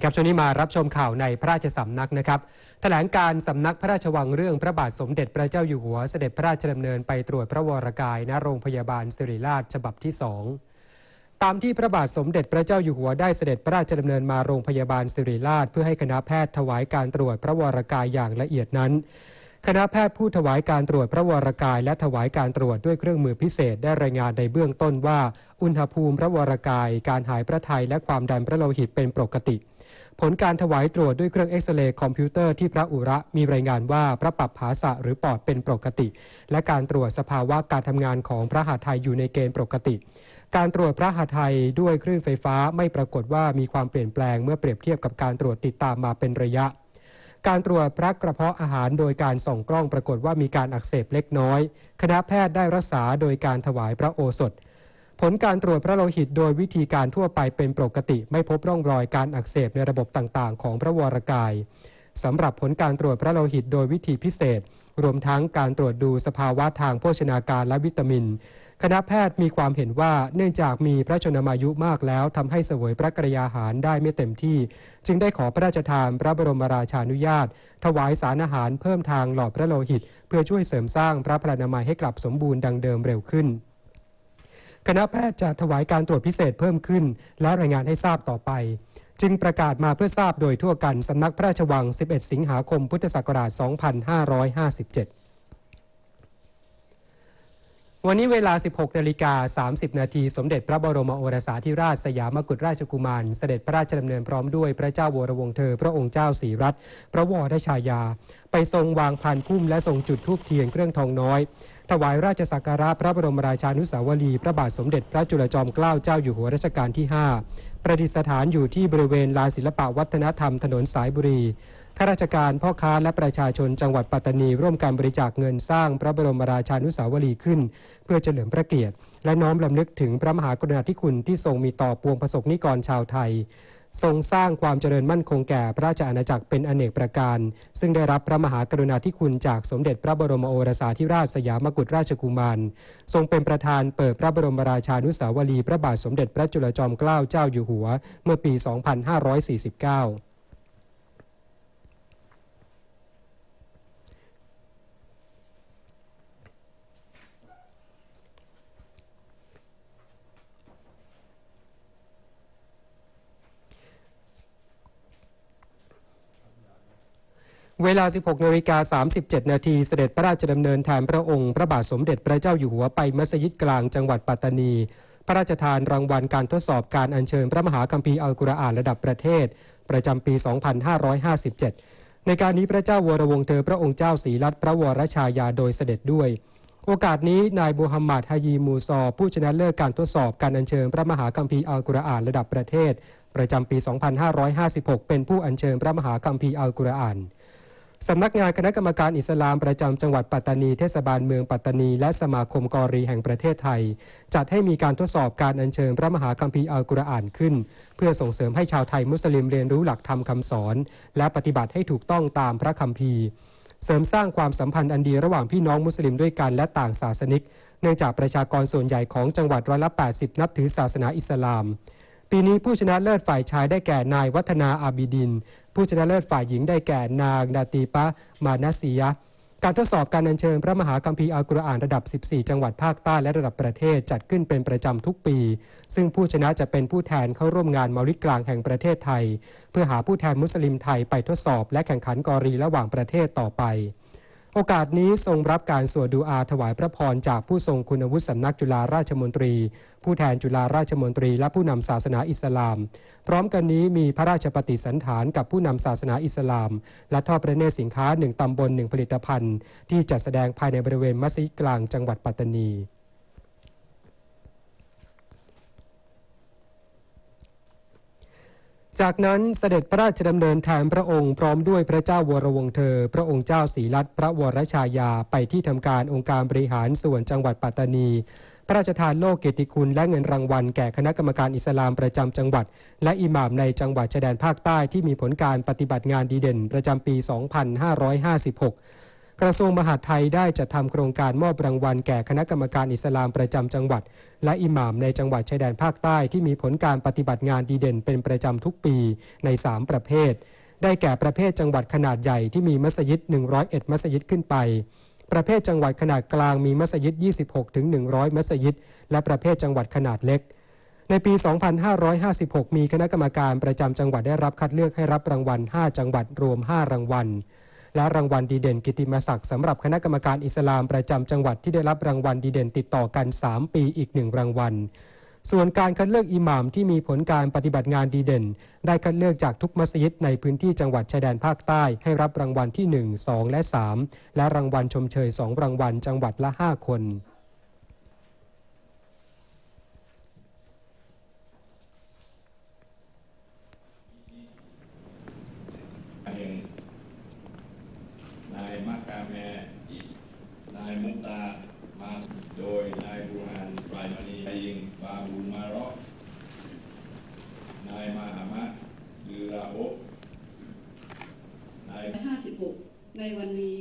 ดีครับช่วงนี้มารับชมข่าวในพระราชสำนักนะครับแถลงการสำนักพระราชวังเรื่องพระบาทสมเด็จพระเจ้าอยู่หัวเสด็จพระราชดำเนินไปตรวจพระวรกายณโรงพยาบาลสิริราชฉบับที่สองตามที่พระบาทสมเด็จพระเจ้าอยู่หัวได้เสด็จพระราชดำเนินมาโรงพยาบาลสิริราช เพื่อให้คณะแพทย์ถวายการตรวจพระวรกายอย่างละเอียดนั้น คณะแพทย์ผู้ถวายการตรวจพระวรกาย และถวายการตรวจด้วยเครื่องมือพิเศษได้รายงานในเบื้องต้นว่า อุณหภูมิพระวรกาย การหายพระทัยและความดันพระโลหิตเป็นปกติ ผลการถวายตรวจด้วยเครื่องเอ็กซเรย์คอมพิวเตอร์ที่พระอุระมีรายงานว่าพระปับภาษะหรือปอดเป็นปกติ และการตรวจสภาวะการทำงานของพระหาไทยอยู่ในเกณฑ์ปกติ การตรวจพระหาไทยด้วยคลื่นไฟฟ้าไม่ปรากฏว่ามีความเปลี่ยนแปลงเมื่อเปรียบเทียบกับการตรวจติดตามมาเป็นระยะ การตรวจพระกระเพาะอาหารโดยการส่องกล้องปรากฏว่ามีการอักเสบเล็กน้อย คณะแพทย์ได้รักษาโดยการถวายพระโอสถ ผลการตรวจพระโลหิตโดยวิธีการทั่วไปเป็นปกติ ไม่พบร่องรอยการอักเสบในระบบต่างๆ ของพระวรกายสำหรับผลการตรวจพระโลหิตโดยวิธีพิเศษ รวมทั้งการตรวจดูสภาวะทางโภชนาการและวิตามิน คณะแพทย์มีความเห็นว่าเนื่องจากมีพระชนมายุมากแล้วทำให้เสวยพระกรยาหารได้ไม่เต็มที่ จึงได้ขอพระราชทานพระบรมราชานุญาต ถวายสารอาหารเพิ่มทางหลอดพระโลหิต เพื่อช่วยเสริมสร้างพระพลานามัยให้กลับสมบูรณ์ดังเดิมเร็วขึ้น คณะแพทย์จะถวายการตรวจพิเศษเพิ่มขึ้น และรายงานให้ทราบต่อไป จึงประกาศมาเพื่อทราบโดยทั่วกันสำนักพระราชวัง 11 สิงหาคม พุทธศักราช 2557วันนี้เวลา 16นาฬิกา30 นาที สมเด็จพระบรมโอรสาธิราชสยามกุฎราชกุมาร เสด็จพระราชดำเนินพร้อมด้วยพระเจ้าวรวงศ์เธอ พระองค์เจ้าศรีรัตพระวรชายา ไปทรงวางพานพุ่มและทรงจุดธูปเทียนเครื่องทองน้อย ถวายราชสักการะพระบรมราชานุสาวรีพระบาทสมเด็จพระจุลจอมเกล้าเจ้าอยู่หัวรัชกาลที่ 5 ประดิษฐานอยู่ที่บริเวณลานศิลปวัฒนธรรมถนนสายบุรีข้าราชการพ่อค้าและประชาชนจังหวัดปัตตานี ร่วมการบริจาคเงินสร้างพระบรมราชานุสาวรีขึ้น เพื่อเฉลิมพระเกียรติ และน้อมรำลึกถึงพระมหากรุณาธิคุณที่ทรงมีต่อปวงประสบนิกรชาวไทย ทรงสร้างความเจริญมั่นคงแก่พระราชอาณาจักรเป็นอเนกประการ ซึ่งได้รับพระมหากรุณาธิคุณจากสมเด็จพระบรมโอรสาธิราชสยามกุฎราชกุมาร ทรงเป็นประธานเปิดพระบรมราชานุสาวรีพระบาทสมเด็จพระจุลจอมเกล้าเจ้าอยู่หัว เมื่อปี 2549 เวลา 16นาฬิกา37 นาที เสด็จพระราชดำเนินแทนพระองค์ พระบาทสมเด็จพระเจ้าอยู่หัวไปมัสยิดกลางจังหวัดปัตตานี พระราชทานรางวัลการทดสอบการอัญเชิญพระมหาคัมภีร์อัลกุรอานระดับประเทศ ประจำปี 2557 ในการนี้พระเจ้าวรวงเธอพระองค์เจ้าศรีรัตน์พระวรชายาโดยเสด็จด้วย โอกาสนี้นายบูฮัมหมัดฮายีมูซอ ผู้ชนะเลิศการทดสอบการอัญเชิญพระมหาคัมภีร์อัลกุรอานระดับประเทศ ประจำปี 2556 เป็นผู้อัญเชิญพระมหาคัมภีร์อัลกุรอาน สำนักงานคณะกรรมการอิสลามประจำจังหวัดปัตตานีเทศบาลเมืองปัตตานี และสมาคมกอรีแห่งประเทศไทย จัดให้มีการทดสอบการอัญเชิญพระมหาคัมภีร์อัลกุรอานขึ้น เพื่อส่งเสริมให้ชาวไทยมุสลิมเรียนรู้หลักธรรมคำสอน และปฏิบัติให้ถูกต้องตามพระคัมภีร์ เสริมสร้างความสัมพันธ์อันดีระหว่างพี่น้องมุสลิมด้วยกันและต่างศาสนิก เนื่องจากประชากรส่วนใหญ่ของจังหวัดร้อยละ80 นับถือศาสนาอิสลามปีนี้ผู้ชนะเลิศฝ่ายชายได้แก่นายวัฒนาอาบิดิน ผู้ชนะเลิศฝ่ายหญิงได้แก่นางนาตีปะมานาสียะ การทดสอบการอัญเชิญพระมหาคัมภีร์อัลกุรอานระดับ 14 จังหวัดภาคใต้และระดับประเทศจัดขึ้นเป็นประจำทุกปี ซึ่งผู้ชนะจะเป็นผู้แทนเข้าร่วมงานมาริดกลางแห่งประเทศไทย เพื่อหาผู้แทนมุสลิมไทยไปทดสอบและแข่งขันกอรีระหว่างประเทศต่อไป โอกาสนี้ทรงรับการสวดดูอาถวายพระพรจากผู้ทรงคุณวุฒิสำนักจุฬาราชมนตรี ผู้แทนจุฬาราชมนตรี และผู้นำศาสนาอิสลาม พร้อมกันนี้มีพระราชปฏิสันฐานกับผู้นำศาสนาอิสลาม และทอดพระเนตรสินค้าหนึ่งตำบลหนึ่งผลิตภัณฑ์ ที่จัดแสดงภายในบริเวณมัสยิดกลางจังหวัดปัตตานี จากนั้นเสด็จพระราชดำเนินแทนพระองค์พร้อมด้วยพระเจ้าวรวงเธอ พระองค์เจ้าศรีรัตน์พระวรชายาไปที่ทำการองค์การบริหารส่วนจังหวัดปัตตานี พระราชทานโลกเกียรติคุณและเงินรางวัลแก่คณะกรรมการอิสลามประจำจังหวัด และอิหม่ามในจังหวัดชายแดนภาคใต้ที่มีผลการปฏิบัติงานดีเด่นประจำปี 2556 กระทรวงมหาดไทยได้จัดทำโครงการมอบรางวัลแก่คณะกรรมการอิสลามประจำจังหวัด และอิหม่ามในจังหวัดชายแดนภาคใต้ที่มีผลการปฏิบัติงานดีเด่นเป็นประจำทุกปีใน 3 ประเภท ได้แก่ประเภทจังหวัดขนาดใหญ่ที่มีมัสยิด 101 มัสยิดขึ้นไป ประเภทจังหวัดขนาดกลางมีมัสยิด 26 ถึง 100 มัสยิด และประเภทจังหวัดขนาดเล็กในปี 2556 มีคณะกรรมการประจำจังหวัดได้รับคัดเลือกให้รับรางวัล 5 จังหวัดรวม 5 รางวัล และรางวัลดีเด่นกิติมศักดิ์สำหรับคณะกรรมการอิสลามประจำจังหวัดที่ได้รับรางวัลดีเด่นติดต่อกัน 3 ปีอีกหนึ่งรางวัลส่วนการคัดเลือกอิหม่ามที่มีผลการปฏิบัติงานดีเด่น ได้คัดเลือกจากทุกมัสยิดในพื้นที่จังหวัดชายแดนภาคใต้ให้รับรางวัลที่ 1 2 และ 3 และรางวัลชมเชย 2 รางวัลจังหวัดละ 5 คน หนึ่งนายมักกาแมอีกนายมุกตา มาโดยนายบูฮานปลายมณีนายยิงบาบูมาเรอกนายมาหามะลือราโอะนาย 56 ในวันนี้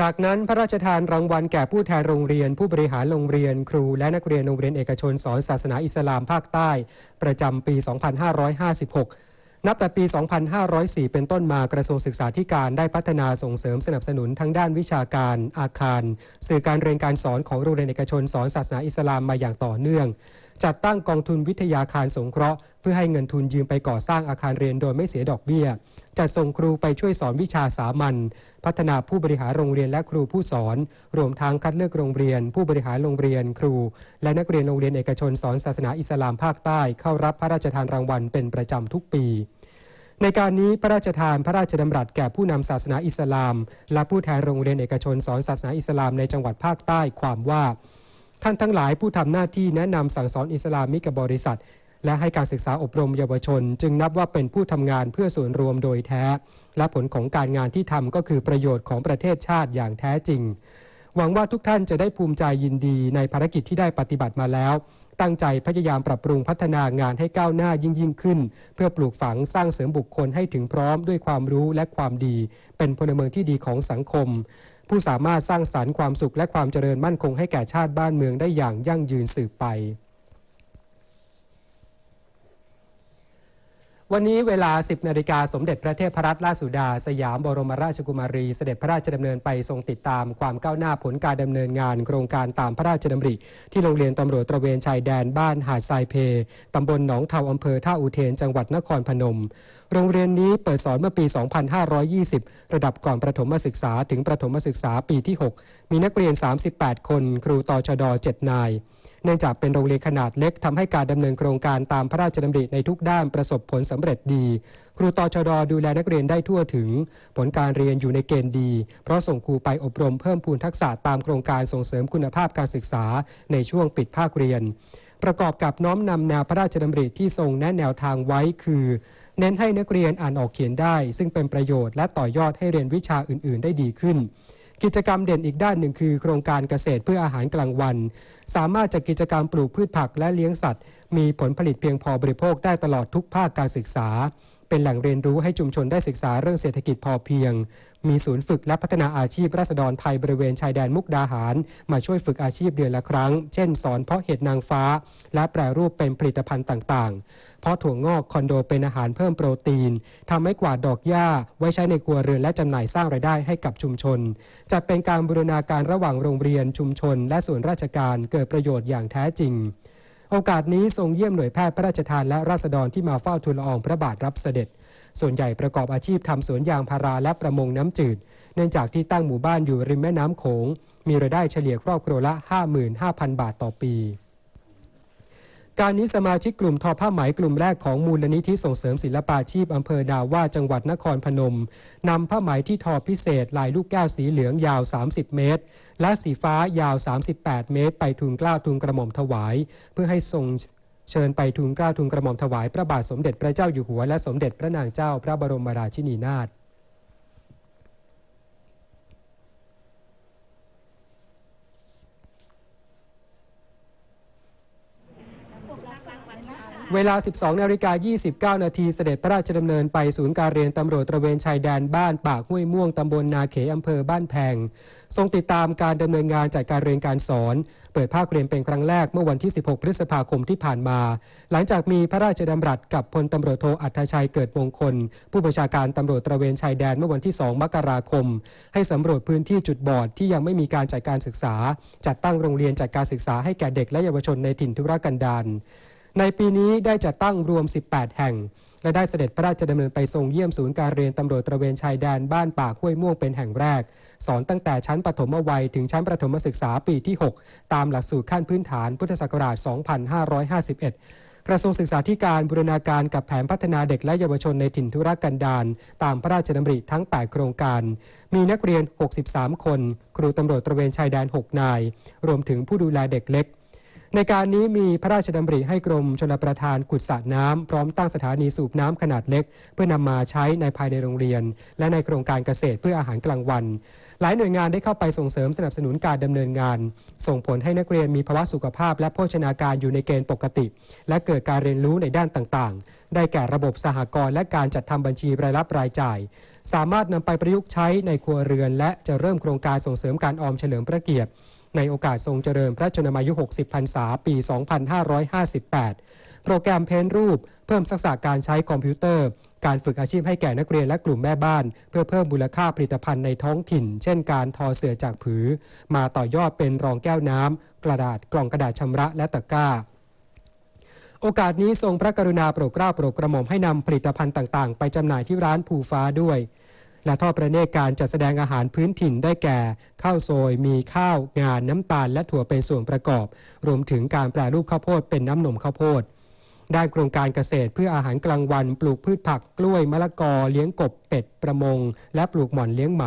จากนั้นพระราชทานรางวัลแก่ผู้แทนโรงเรียน ผู้บริหารโรงเรียนครู และนักเรียนโรงเรียนเอกชนสอนศาสนาอิสลามภาคใต้ ประจำปี 2556 นับแต่ปี 2504 เป็นต้นมากระทรวงศึกษาธิการได้พัฒนาส่งเสริมสนับสนุนทั้งด้านวิชาการ อาคาร สื่อการเรียนการสอนของโรงเรียนเอกชนสอนศาสนาอิสลามมาอย่างต่อเนื่อง จัดตั้งกองทุนวิทยาคารสงเคราะห์ พื่อให้เงินทุนยืมไปก่อสร้างอาคารเรียนโดยไม่เสียดอกเบี้ย จัดส่งครูไปช่วยสอนวิชาสามัญ พัฒนาผู้บริหารโรงเรียนและครูผู้สอน รวมทั้งคัดเลือกโรงเรียน ผู้บริหารโรงเรียนครู และนักเรียนโรงเรียนเอกชนสอนศาสนาอิสลามภาคใต้เข้ารับพระราชทานรางวัลเป็นประจำทุกปีในการนี้พระราชทานพระราชดำรัสแก่ผู้นำศาสนาอิสลาม และผู้แทนโรงเรียนเอกชนสอนศาสนาอิสลามในจังหวัดภาคใต้ความว่า ท่านทั้งหลายผู้ทำหน้าที่แนะนำสั่งสอนอิสลามมิกบริษัท และให้การศึกษาอบรมเยาวชน จึงนับว่าเป็นผู้ทำงานเพื่อส่วนรวมโดยแท้ และผลของการงานที่ทำก็คือประโยชน์ของประเทศชาติอย่างแท้จริง หวังว่าทุกท่านจะได้ภูมิใจยินดีในภารกิจที่ได้ปฏิบัติมาแล้ว ตั้งใจพยายามปรับปรุงพัฒนางานให้ก้าวหน้ายิ่งยิ่งขึ้น เพื่อปลูกฝังสร้างเสริมบุคคลให้ถึงพร้อมด้วยความรู้และความดี เป็นพลเมืองที่ดีของสังคมผู้สามารถสร้างสารรค์ความสุขและความเจริญมั่นคงให้แก่ชาติบ้านเมืองได้อย่างยั่งยืนสืบไป วันนี้เวลา 10นาฬิกาสมเด็จพระเทพรัตนราชสุดา สยามบรมราชกุมารี เสด็จพระราชดำเนินไปทรงติดตามความก้าวหน้าผลการดำเนินงาน โครงการตามพระราชดำริ ที่โรงเรียนตำรวจตระเวนชายแดนบ้านหาดทรายเพตำบลหนองเทาอำเภอท่าอุเทนจังหวัดนครพนม โรงเรียนนี้เปิดสอนเมื่อปี 2520 ระดับก่อนประถมศึกษาถึงประถมศึกษาปีที่ 6 มีนักเรียน 38 คน ครูตชด 7 นาย เนื่องจากเป็นโรงเรียนขนาดเล็กทำให้การดำเนินโครงการตามพระราชดำริในทุกด้านประสบผลสำเร็จดี ครูตชดดูแลนักเรียนได้ทั่วถึง ผลการเรียนอยู่ในเกณฑ์ดี เพราะส่งครูไปอบรมเพิ่มพูนทักษะตามโครงการส่งเสริมคุณภาพการศึกษาในช่วงปิดภาคเรียน ประกอบกับน้อมนำแนวพระราชดำริที่ทรงแนะแนวทางไว้คือเน้นให้นักเรียนอ่านออกเขียนได้ ซึ่งเป็นประโยชน์และต่อยอดให้เรียนวิชาอื่น ๆ ได้ดีขึ้น กิจกรรมเด่นอีกด้านหนึ่งคือโครงการเกษตรเพื่ออาหารกลางวัน สามารถจัดกิจกรรมปลูกพืชผักและเลี้ยงสัตว์ มีผลผลิตเพียงพอบริโภคได้ตลอดทุกภาคการศึกษา เป็นแหล่งเรียนรู้ให้ชุมชนได้ศึกษาเรื่องเศรษฐกิจพอเพียง มีศูนย์ฝึกและพัฒนาอาชีพราษฎรไทยบริเวณชายแดนมุกดาหาร มาช่วยฝึกอาชีพเดือนละครั้ง เช่นสอนเพาะเห็ดนางฟ้า และแปรรูปเป็นผลิตภัณฑ์ต่าง ๆ เพราะถั่วงอกคอนโดเป็นอาหารเพิ่มโปรตีนทำให้กวาดดอกหญ้า ไว้ใช้ในครัวเรือนและจำหน่ายสร้างรายได้ให้กับชุมชนจัดเป็นการบูรณาการระหว่างโรงเรียนชุมชน และส่วนราชการเกิดประโยชน์อย่างแท้จริงโอกาสนี้ทรงเยี่ยมหน่วยแพทย์พระราชทานและราษฎรที่มาเฝ้าทูลละอองพระบาทรับเสด็จ ส่วนใหญ่ประกอบอาชีพทำสวนยางพาราและประมงน้ำจืด เนื่องจากที่ตั้งหมู่บ้านอยู่ริมแม่น้ำโขง มีรายได้เฉลี่ยครอบครัวละ 55,000 บาทต่อปีการนี้สมาชิกกลุ่มทอผ้าไหมกลุ่มแรกของมูลนิธิส่งเสริมศิลปาชีพอำเภอนาว่าจังหวัดนครพนมนำผ้าไหมที่ทอพิเศษ ลายลูกแก้วสีเหลืองยาว 30 เมตร และสีฟ้ายาว 38 เมตร ไปทูลกล้าวทูลกระหม่อมถวาย เพื่อให้ทรง เชิญไปทูลเกล้าทูลกระหม่อมถวายพระบาทสมเด็จพระเจ้าอยู่หัวและสมเด็จพระนางเจ้าพระบรมราชินีนาถ น เวลา 12นาฬิกา29 นาทีเสด็จพระราชดำเนินไปศูนย์การเรียนตำรวจตระเวนชายแดนบ้านปากห้วยม่วงตำบลนาเขอำเภอบ้านแพง ทรงติดตามการดำเนินงานจัดการเรียนการสอน เปิดภาคเรียนเป็นครั้งแรกเมื่อวันที่ 16 พฤษภาคมที่ผ่านมา หลังจากมีพระราชดำรัสกับพลตำรวจโทอัธชัยเกิดมงคล ผู้บัญชาการตำรวจตระเวนชายแดนเมื่อวันที่ 2 มกราคม ให้สำรวจพื้นที่จุดบอดที่ยังไม่มีการจัดการศึกษา จัดตั้งโรงเรียนจัดการศึกษาให้แก่เด็กและเยาวชนในถิ่นทุรกันดาร ในปีนี้ได้จัดตั้งรวม 18 แห่ง และได้เสด็จพระราชดำเนินไปทรงเยี่ยมศูนย์การเรียนตำรวจตระเวนชายแดนบ้านป่าห้วยม่วงเป็นแห่งแรก สอนตั้งแต่ชั้นปฐมวัยถึงชั้นประถมศึกษาปีที่ 6 ตามหลักสูตรขั้นพื้นฐานพุทธศักราช 2551กระทรวงศึกษาธิการบูรณาการกับแผนพัฒนาเด็กและเยาวชนในถิ่นทุรกันดารตามพระราชดำริทั้ง 8 โครงการ มีนักเรียน 63 คน ครูตำรวจตระเวนชายแดน 6 นาย รวมถึงผู้ดูแลเด็กเล็ก ในการนี้มีพระราชดำริให้กรมชลประทานขุดสระน้ำพร้อมตั้งสถานีสูบน้ำขนาดเล็ก เพื่อนำมาใช้ในภายในโรงเรียน และในโครงการเกษตรเพื่ออาหารกลางวัน หลายหน่วยงานได้เข้าไปส่งเสริมสนับสนุนการดำเนินงาน ส่งผลให้นักเรียนมีภาวะสุขภาพ และโภชนาการอยู่ในเกณฑ์ปกติ และเกิดการเรียนรู้ในด้านต่างๆ ได้แก่ระบบสหกรณ์และการจัดทำบัญชีรายรับรายจ่ายสามารถนำไปประยุกต์ใช้ในครัวเรือน และจะเริ่มโครงการส่งเสริมการออมเฉลิมพระเกียรติ ในโอกาสทรงเจริญพระชนมายุ 60 พรรษา ปี 2558 โปรแกรมเพ้นรูป เพิ่มทักษะการใช้คอมพิวเตอร์ การฝึกอาชีพให้แก่นักเรียนและกลุ่มแม่บ้าน เพื่อเพิ่มมูลค่าผลิตภัณฑ์ในท้องถิ่น เช่นการทอเสื่อจากผือ มาต่อยอดเป็นรองแก้วน้ำ กระดาษกล่องกระดาษชำระและตะกร้าโอกาสนี้ทรงพระกรุณาโปรดเกล้าโปรดกระหม่อมให้นำผลิตภัณฑ์ต่าง ๆ ไปจำหน่ายที่ร้านภูฟ้าด้วย และทอดประเนตรการจัดแสดงอาหารพื้นถิ่นได้แก่ ข้าวโซยมีข้าวงานน้ำตาล และถั่วเป็นส่วนประกอบ รวมถึงการแปรรูปข้าวโพดเป็นน้ำนมข้าวโพดด้านโครงการเกษตรเพื่ออาหารกลางวันปลูกพืชผักกล้วยมะละกอเลี้ยงกบเป็ดประมง และปลูกหม่อนเลี้ยงไหม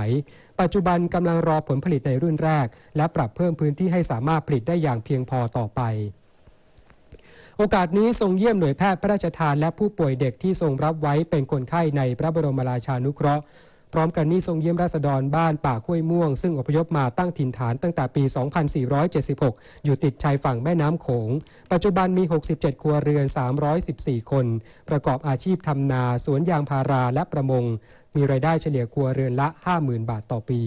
ปัจจุบันกำลังรอผลผลิตในรุ่นแรก และปรับเพิ่มพื้นที่ให้สามารถผลิตได้อย่างเพียงพอต่อไป โอกาสนี้ทรงเยี่ยมหน่วยแพทย์พระราชทานและผู้ป่วยเด็กที่ทรงรับไว้เป็นคนไข้ในพระบรมราชานุเคราะห์ พร้อมกันนี้ทรงเยี่ยมราษฎรบ้านป่าห้วยม่วง ซึ่งอพยพมาตั้งถิ่นฐานตั้งแต่ปี 2476 อยู่ติดชายฝั่งแม่น้ำโขง ปัจจุบันมี 67 ครัวเรือน 314 คน ประกอบอาชีพทำนา สวนยางพาราและประมง มีรายได้เฉลี่ยครัวเรือนละ 50,000 บาทต่อปี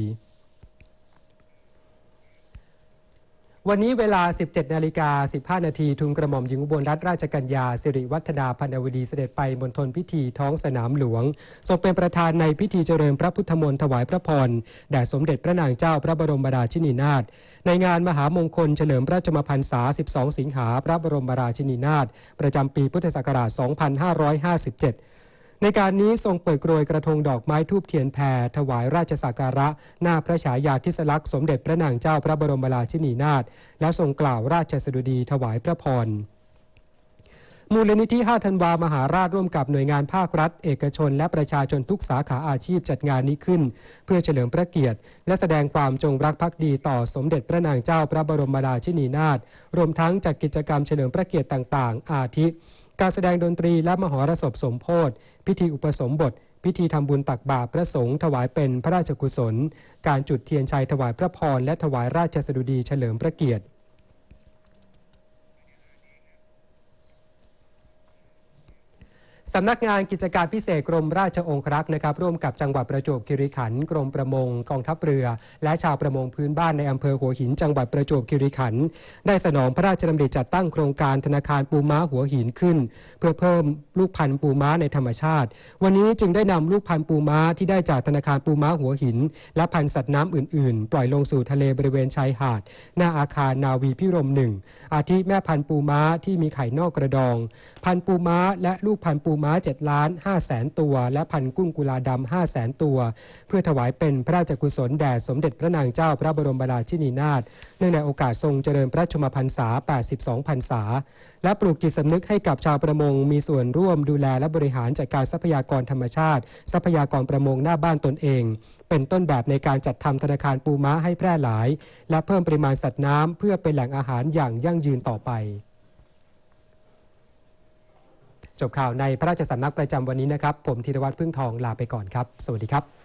วันนี้เวลา 17 นาฬิกา 15 นาทีทุนกระหม่อมหญิงอุบลรัตนราชกัญญา สิริวัฒนาพันวดีเสด็จไปมณฑลพิธีท้องสนามหลวงทรงเป็นประธานในพิธีเจริญพระพุทธมนต์ถวายพระพรแด่สมเด็จพระนางเจ้าพระบรมราชินีนาถในงานมหามงคลเฉลิมพระชมพรรษา 12 สิงหาพระบรมราชินีนาถประจำปีพุทธศักราช 2557 ในการนี้ทรงเปิดกรวยกระทงดอกไม้ทูบเทียนแพรถวายราชสักการะ หน้าพระฉายาทิศลักษณ์สมเด็จพระนางเจ้าพระบรมราชินีนาถและทรงกล่าวราชสดุดีถวายพระพรมูลนิธิ 5 ธันวา มหาราชร่วมกับหน่วยงานภาครัฐ เอกชน และประชาชนทุกสาขาอาชีพจัดงานนี้ขึ้น เพื่อเฉลิมพระเกียรติ และแสดงความจงรักภักดีต่อสมเด็จพระนางเจ้าพระบรมราชินีนาถรวมทั้งจัดกิจกรรมเฉลิมพระเกียรติต่าง ๆ อาทิ การแสดงดนตรีและมหรสพสมโพธิพิธีอุปสมบท พิธีทำบุญตักบาตรพระสงฆ์ถวายเป็นพระราชกุศล การจุดเทียนชัยถวายพระพรและถวายราชสดุดีเฉลิมพระเกียรติ สำนักงานกิจการพิเศษกรมราชองครักษ์นะครับร่วมกับจังหวัดประจวบคีรีขันธ์กรมประมงกองทัพเรือ และชาวประมงพื้นบ้านในอำเภอหัวหิน จังหวัดประจวบคีรีขันธ์ได้สนองพระราชดำริจัดตั้งโครงการธนาคารปูม้าหัวหินขึ้น เพื่อเพิ่มลูกพันธุ์ปูม้าในธรรมชาติ วันนี้จึงได้นำลูกพันธุ์ปูม้าที่ได้จากธนาคารปูม้าหัวหิน และพันธุ์สัตว์น้ำอื่น ๆ ปล่อยลงสู่ทะเลบริเวณชายหาด หน้าอาคารนาวีพิรมหนึ่งอาทิแม่พันธุ์ปูม้าที่มีไข่นอกกระดอง พันธุ์ปูม้าและลูกพันธุ์ปูม้า 7 ล้าน5แสนตัว และพันกุ้งกุลาดำ5แสนตัว เพื่อถวายเป็นพระราชกุศลแด่สมเด็จพระนางเจ้าพระบรมราชินีนาถเนื่องในโอกาสทรงเจริญพระชมพรรษา 82 พรรษา และปลูกจิตสำนึกให้กับชาวประมง มีส่วนร่วมดูแลและบริหารจัดการทรัพยากรธรรมชาติ ทรัพยากรประมงหน้าบ้านตนเอง เป็นต้นแบบในการจัดทำธนาคารปูม้าให้แพร่หลาย และเพิ่มปริมาณสัตว์น้ำเพื่อเป็นแหล่งอาหารอย่างยั่งยืนต่อไป จบข่าวในพระราชสำนักประจำวันนี้นะครับ ผมธีรวัตรพึ่งทองลาไปก่อนครับ สวัสดีครับ